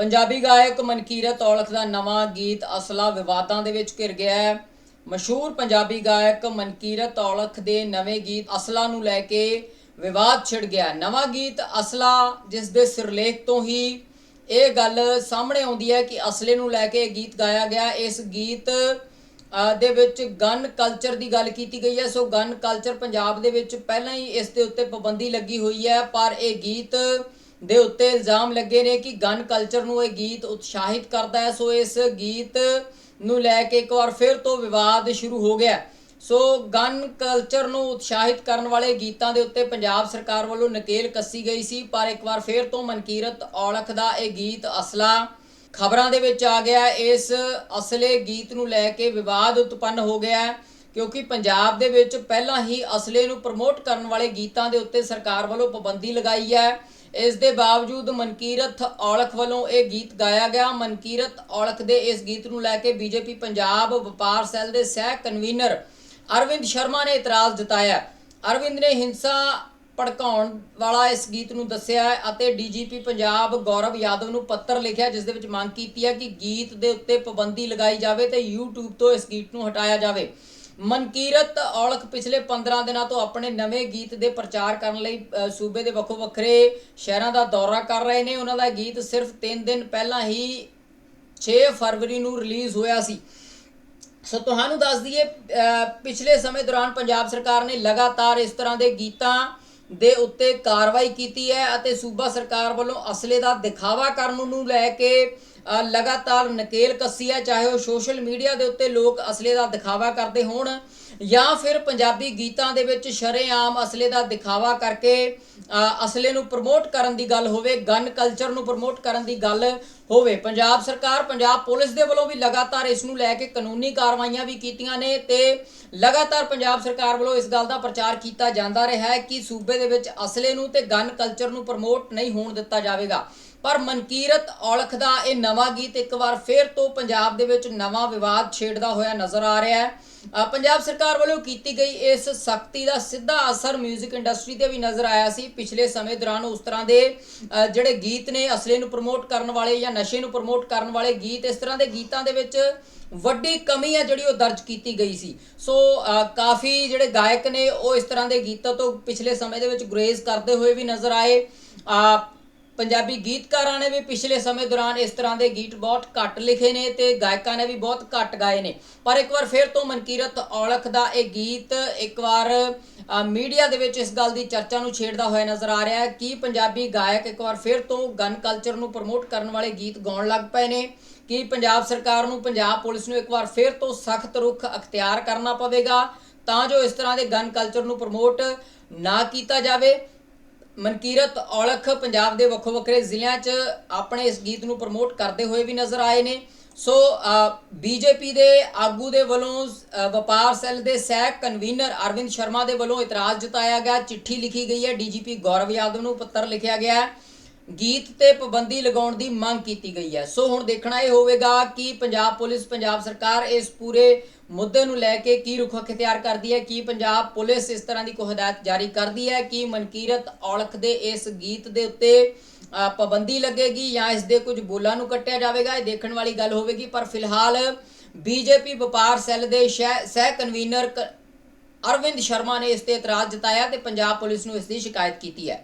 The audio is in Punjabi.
ਪੰਜਾਬੀ ਗਾਇਕ ਮਨਕੀਰਤ ਔਲਖ ਦਾ ਨਵਾਂ ਗੀਤ ਅਸਲਾ ਵਿਵਾਦਾਂ ਦੇ ਵਿੱਚ ਘਿਰ ਗਿਆ ਹੈ। ਮਸ਼ਹੂਰ ਪੰਜਾਬੀ ਗਾਇਕ ਮਨਕੀਰਤ ਔਲਖ ਦੇ ਨਵੇਂ ਗੀਤ ਅਸਲਾ ਨੂੰ ਲੈ ਕੇ ਵਿਵਾਦ ਛਿੜ ਗਿਆ। ਨਵਾਂ ਗੀਤ ਅਸਲਾ, ਜਿਸ ਦੇ ਸਿਰਲੇਖ ਤੋਂ ਹੀ ਇਹ ਗੱਲ ਸਾਹਮਣੇ ਆਉਂਦੀ ਹੈ ਕਿ ਅਸਲੇ ਨੂੰ ਲੈ ਕੇ ਇਹ ਗੀਤ ਗਾਇਆ ਗਿਆ। ਇਸ ਗੀਤ ਦੇ ਵਿੱਚ ਗਨ ਕਲਚਰ ਦੀ ਗੱਲ ਕੀਤੀ ਗਈ ਹੈ। ਸੋ ਗਨ ਕਲਚਰ ਪੰਜਾਬ ਦੇ ਵਿੱਚ ਪਹਿਲਾਂ ਹੀ ਇਸ ਦੇ ਉੱਤੇ ਪਾਬੰਦੀ ਲੱਗੀ ਹੋਈ ਹੈ। ਪਰ ਇਹ ਗੀਤ ਦੇ ਉੱਤੇ ਇਲਜ਼ਾਮ ਲੱਗੇ ਨੇ ਕਿ ਗਨ ਕਲਚਰ ਨੂੰ ਇਹ ਗੀਤ ਉਤਸ਼ਾਹਿਤ ਕਰਦਾ ਹੈ। ਸੋ ਇਸ ਗੀਤ ਨੂੰ ਲੈ ਕੇ ਇੱਕ ਵਾਰ ਫਿਰ ਤੋਂ ਵਿਵਾਦ ਸ਼ੁਰੂ ਹੋ ਗਿਆ ਸੋ ਗਨ ਕਲਚਰ ਨੂੰ ਉਤਸ਼ਾਹਿਤ ਕਰਨ ਵਾਲੇ ਗੀਤਾਂ ਦੇ ਉੱਤੇ ਪੰਜਾਬ ਸਰਕਾਰ ਵੱਲੋਂ ਨਕੇਲ ਕੱਸੀ ਗਈ ਸੀ, ਪਰ ਇੱਕ ਵਾਰ ਫਿਰ ਤੋਂ ਮਨਕੀਰਤ ਔਲਖ ਦਾ ਇਹ ਗੀਤ ਅਸਲਾ ਖਬਰਾਂ ਦੇ ਵਿੱਚ ਆ ਗਿਆ ਇਸ ਅਸਲੇ ਗੀਤ ਨੂੰ ਲੈ ਕੇ ਵਿਵਾਦ ਉਤਪੰਨ ਹੋ ਗਿਆ ਕਿਉਂਕਿ ਪੰਜਾਬ ਦੇ ਵਿੱਚ ਪਹਿਲਾਂ ਹੀ ਅਸਲੇ ਨੂੰ ਪ੍ਰਮੋਟ ਕਰਨ ਵਾਲੇ ਗੀਤਾਂ ਦੇ ਉੱਤੇ ਸਰਕਾਰ ਵੱਲੋਂ ਪਾਬੰਦੀ ਲਗਾਈ ਹੈ। ਇਸ ਦੇ ਬਾਵਜੂਦ ਮਨਕੀਰਤ ਔਲਖ ਵੱਲੋਂ ਇਹ ਗੀਤ ਗਾਇਆ ਗਿਆ। ਮਨਕੀਰਤ ਔਲਖ ਦੇ ਇਸ ਗੀਤ ਨੂੰ ਲੈ ਕੇ ਬੀਜੇਪੀ ਪੰਜਾਬ ਵਪਾਰ ਸੈੱਲ ਦੇ ਸਹਿ ਕਨਵੀਨਰ ਅਰਵਿੰਦ ਸ਼ਰਮਾ ਨੇ ਇਤਰਾਜ਼ ਜਤਾਇਆ। ਅਰਵਿੰਦ ਨੇ ਹਿੰਸਾ ਭੜਕਾਉਣ ਵਾਲਾ ਇਸ ਗੀਤ ਨੂੰ ਦੱਸਿਆ ਹੈ ਅਤੇ ਡੀਜੀਪੀ ਪੰਜਾਬ ਗੌਰਵ ਯਾਦਵ ਨੂੰ ਪੱਤਰ ਲਿਖਿਆ, ਜਿਸ ਦੇ ਵਿੱਚ ਮੰਗ ਕੀਤੀ ਹੈ ਕਿ ਗੀਤ ਦੇ ਉੱਤੇ ਪਾਬੰਦੀ ਲਗਾਈ ਜਾਵੇ ਤੇ YouTube ਤੋਂ ਇਸ ਗੀਤ ਨੂੰ ਹਟਾਇਆ ਜਾਵੇ। ਮਨਕੀਰਤ ਔਲਖ ਪਿਛਲੇ 15 ਦਿਨਾਂ ਤੋਂ ਆਪਣੇ ਨਵੇਂ ਗੀਤ ਦੇ ਪ੍ਰਚਾਰ ਕਰਨ ਲਈ ਸੂਬੇ ਦੇ ਵੱਖੋ ਵੱਖਰੇ ਸ਼ਹਿਰਾਂ ਦਾ ਦੌਰਾ ਕਰ ਰਹੇ ਨੇ। ਉਹਨਾਂ ਦਾ ਗੀਤ ਸਿਰਫ 3 ਦਿਨ ਪਹਿਲਾਂ ਹੀ 6 ਫਰਵਰੀ ਨੂੰ ਰਿਲੀਜ਼ ਹੋਇਆ ਸੀ। ਸੋ ਤੁਹਾਨੂੰ ਦੱਸ ਦਈਏ ਪਿਛਲੇ ਸਮੇਂ ਦੌਰਾਨ ਪੰਜਾਬ ਸਰਕਾਰ ਨੇ ਲਗਾਤਾਰ ਇਸ ਤਰ੍ਹਾਂ ਦੇ ਗੀਤਾਂ ਦੇ ਉੱਤੇ ਕਾਰਵਾਈ ਕੀਤੀ ਹੈ ਅਤੇ ਸੂਬਾ ਸਰਕਾਰ ਵੱਲੋਂ ਅਸਲੇ ਦਾ ਦਿਖਾਵਾ ਕਰਨ ਨੂੰ ਲੈ ਕੇ ਲਗਾਤਾਰ ਨਕੇਲ ਕੱਸੀ ਹੈ, ਚਾਹੇ ਉਹ ਸੋਸ਼ਲ ਮੀਡੀਆ ਦੇ ਉੱਤੇ ਲੋਕ ਅਸਲੇ ਦਾ ਦਿਖਾਵਾ ਕਰਦੇ ਹੋਣ ਜਾਂ ਫਿਰ ਪੰਜਾਬੀ ਗੀਤਾਂ ਦੇ ਵਿੱਚ ਸ਼ਰੇਆਮ ਅਸਲੇ ਦਾ ਦਿਖਾਵਾ ਕਰਕੇ ਅਸਲੇ ਨੂੰ ਪ੍ਰਮੋਟ ਕਰਨ ਦੀ ਗੱਲ ਹੋਵੇ ਗਨ ਕਲਚਰ ਨੂੰ ਪ੍ਰਮੋਟ ਕਰਨ ਦੀ ਗੱਲ ਹੋਵੇ। ਪੰਜਾਬ ਸਰਕਾਰ, ਪੰਜਾਬ ਪੁਲਿਸ ਦੇ ਵੱਲੋਂ ਵੀ ਲਗਾਤਾਰ ਇਸ ਨੂੰ ਲੈ ਕੇ ਕਾਨੂੰਨੀ ਕਾਰਵਾਈਆਂ ਵੀ ਕੀਤੀਆਂ ਨੇ ਤੇ ਲਗਾਤਾਰ ਪੰਜਾਬ ਸਰਕਾਰ ਵੱਲੋਂ ਇਸ ਗੱਲ ਦਾ ਪ੍ਰਚਾਰ ਕੀਤਾ ਜਾਂਦਾ ਰਿਹਾ ਹੈ ਕਿ ਸੂਬੇ ਦੇ ਵਿੱਚ ਅਸਲੇ ਨੂੰ ਤੇ ਗਨ ਕਲਚਰ ਨੂੰ ਪ੍ਰਮੋਟ ਨਹੀਂ ਹੋਣ ਦਿੱਤਾ ਜਾਵੇਗਾ। ਪਰ ਮਨਕੀਰਤ ਔਲਖ ਦਾ ਇਹ ਨਵਾਂ ਗੀਤ ਇੱਕ ਵਾਰ ਫੇਰ ਤੋਂ ਪੰਜਾਬ ਦੇ ਵਿੱਚ ਨਵਾਂ ਵਿਵਾਦ ਛੇੜਦਾ ਹੋਇਆ ਨਜ਼ਰ ਆ ਰਿਹਾ ਹੈ। ਪੰਜਾਬ ਸਰਕਾਰ ਵੱਲੋਂ ਕੀਤੀ ਗਈ ਇਸ ਸਖਤੀ ਦਾ ਸਿੱਧਾ ਅਸਰ 뮤직 ਇੰਡਸਟਰੀ ਤੇ ਵੀ ਨਜ਼ਰ ਆਇਆ ਸੀ। ਪਿਛਲੇ ਸਮੇਂ ਦੌਰਾਨ ਉਸ ਤਰ੍ਹਾਂ ਦੇ ਜਿਹੜੇ ਗੀਤ ਨੇ ਅਸਲੇ ਨੂੰ ਪ੍ਰਮੋਟ ਕਰਨ ਵਾਲੇ ਜਾਂ ਨਸ਼ੇ ਨੂੰ ਪ੍ਰਮੋਟ ਕਰਨ ਵਾਲੇ ਗੀਤ, ਇਸ ਤਰ੍ਹਾਂ ਦੇ ਗੀਤਾਂ ਦੇ ਵਿੱਚ ਵੱਡੀ ਕਮੀ ਹੈ ਜਿਹੜੀ ਉਹ ਦਰਜ ਕੀਤੀ ਗਈ ਸੀ। ਸੋ ਕਾਫੀ ਜਿਹੜੇ ਗਾਇਕ ਨੇ, ਉਹ ਇਸ ਤਰ੍ਹਾਂ ਦੇ ਗੀਤਾਂ ਤੋਂ ਪਿਛਲੇ ਸਮੇਂ ਦੇ ਵਿੱਚ ਗੁਰੇਜ਼ ਕਰਦੇ ਹੋਏ ਵੀ ਨਜ਼ਰ ਆਏ। ਪੰਜਾਬੀ ਗੀਤਕਾਰਾਂ ਨੇ ਵੀ ਪਿਛਲੇ ਸਮੇਂ ਦੌਰਾਨ ਇਸ ਤਰ੍ਹਾਂ ਦੇ ਗੀਤ ਬਹੁਤ ਘੱਟ ਲਿਖੇ ਨੇ ਤੇ ਗਾਇਕਾਂ ਨੇ ਵੀ ਬਹੁਤ ਘੱਟ ਗਾਏ ਨੇ। ਪਰ ਇੱਕ ਵਾਰ ਫਿਰ ਤੋਂ ਮਨਕੀਰਤ ਔਲਖ ਦਾ ਇਹ ਗੀਤ ਇੱਕ ਵਾਰ ਮੀਡੀਆ ਦੇ ਵਿੱਚ ਇਸ ਗੱਲ ਦੀ ਚਰਚਾ ਨੂੰ ਛੇੜਦਾ ਹੋਇਆ ਨਜ਼ਰ ਆ ਰਿਹਾ ਹੈ ਕਿ ਪੰਜਾਬੀ ਗਾਇਕ ਇੱਕ ਵਾਰ ਫਿਰ ਤੋਂ ਗਨ ਕਲਚਰ ਨੂੰ ਪ੍ਰਮੋਟ ਕਰਨ ਵਾਲੇ ਗੀਤ ਗਾਉਣ ਲੱਗ ਪਏ ਨੇ, ਕਿ ਪੰਜਾਬ ਸਰਕਾਰ ਨੂੰ ਪੰਜਾਬ ਪੁਲਿਸ ਨੂੰ ਇੱਕ ਵਾਰ ਫਿਰ ਤੋਂ ਸਖਤ ਰੁਖ ਅਖਤਿਆਰ ਕਰਨਾ ਪਵੇਗਾ ਤਾਂ ਜੋ ਇਸ ਤਰ੍ਹਾਂ ਦੇ ਗਨ ਕਲਚਰ ਨੂੰ ਪ੍ਰਮੋਟ ਨਾ ਕੀਤਾ ਜਾਵੇ। ਮਨਕੀਰਤ ਔਲਖ ਪੰਜਾਬ ਦੇ ਵੱਖੋ ਵੱਖਰੇ ਜ਼ਿਲ੍ਹਿਆਂ 'ਚ ਆਪਣੇ ਇਸ ਗੀਤ ਨੂੰ ਪ੍ਰਮੋਟ ਕਰਦੇ ਹੋਏ ਵੀ ਨਜ਼ਰ ਆਏ ਨੇ। ਸੋ ਬੀਜੇਪੀ ਦੇ ਆਗੂ ਦੇ ਵੱਲੋਂ ਵਪਾਰ ਸੈੱਲ ਦੇ ਸਹਿ ਕਨਵੀਨਰ ਅਰਵਿੰਦ ਸ਼ਰਮਾ ਦੇ ਵੱਲੋਂ ਇਤਰਾਜ਼ ਜਤਾਇਆ ਗਿਆ। ਚਿੱਠੀ ਲਿਖੀ ਗਈ ਹੈ। ਡੀਜੀਪੀ ਗੌਰਵ ਯਾਦਵ ਨੂੰ ਪੱਤਰ ਲਿਖਿਆ ਗਿਆ ਹੈ। ਗੀਤ ਤੇ ਪਾਬੰਦੀ ਲਗਾਉਣ ਦੀ ਮੰਗ ਕੀਤੀ ਗਈ ਹੈ। ਸੋ ਹੁਣ ਦੇਖਣਾ ਇਹ ਹੋਵੇਗਾ ਕਿ ਪੰਜਾਬ ਪੁਲਿਸ, ਪੰਜਾਬ ਸਰਕਾਰ ਇਸ ਪੂਰੇ ਮੁੱਦੇ ਨੂੰ ਲੈ ਕੇ ਕੀ ਰੁਖ ਅਖਤਿਆਰ ਕਰਦੀ ਹੈ, ਕੀ ਪੰਜਾਬ ਪੁਲਿਸ ਇਸ ਤਰ੍ਹਾਂ ਦੀ ਕੋਈ ਹਦਾਇਤ ਜਾਰੀ ਕਰਦੀ ਹੈ ਕਿ ਮਨਕੀਰਤ ਔਲਖ ਦੇ ਇਸ ਗੀਤ ਦੇ ਉੱਤੇ ਪਾਬੰਦੀ ਲੱਗੇਗੀ ਜਾਂ ਇਸ ਦੇ ਕੁਝ ਬੋਲਾਂ ਨੂੰ ਕੱਟਿਆ ਜਾਵੇਗਾ। ਇਹ ਦੇਖਣ ਵਾਲੀ ਗੱਲ ਹੋਵੇਗੀ, ਪਰ ਫਿਲਹਾਲ ਬੀਜੇਪੀ ਵਪਾਰ ਸੈੱਲ ਦੇ ਸ਼ਹਿ- ਸਹਿ ਕਨਵੀਨਰ ਕ- ਅਰਵਿੰਦ ਸ਼ਰਮਾ ਨੇ ਇਸ ਤੇ ਇਤਰਾਜ਼ ਜਤਾਇਆ ਤੇ ਪੰਜਾਬ ਪੁਲਿਸ ਨੂੰ ਇਸ ਦੀ ਸ਼ਿਕਾਇਤ ਕੀਤੀ ਹੈ।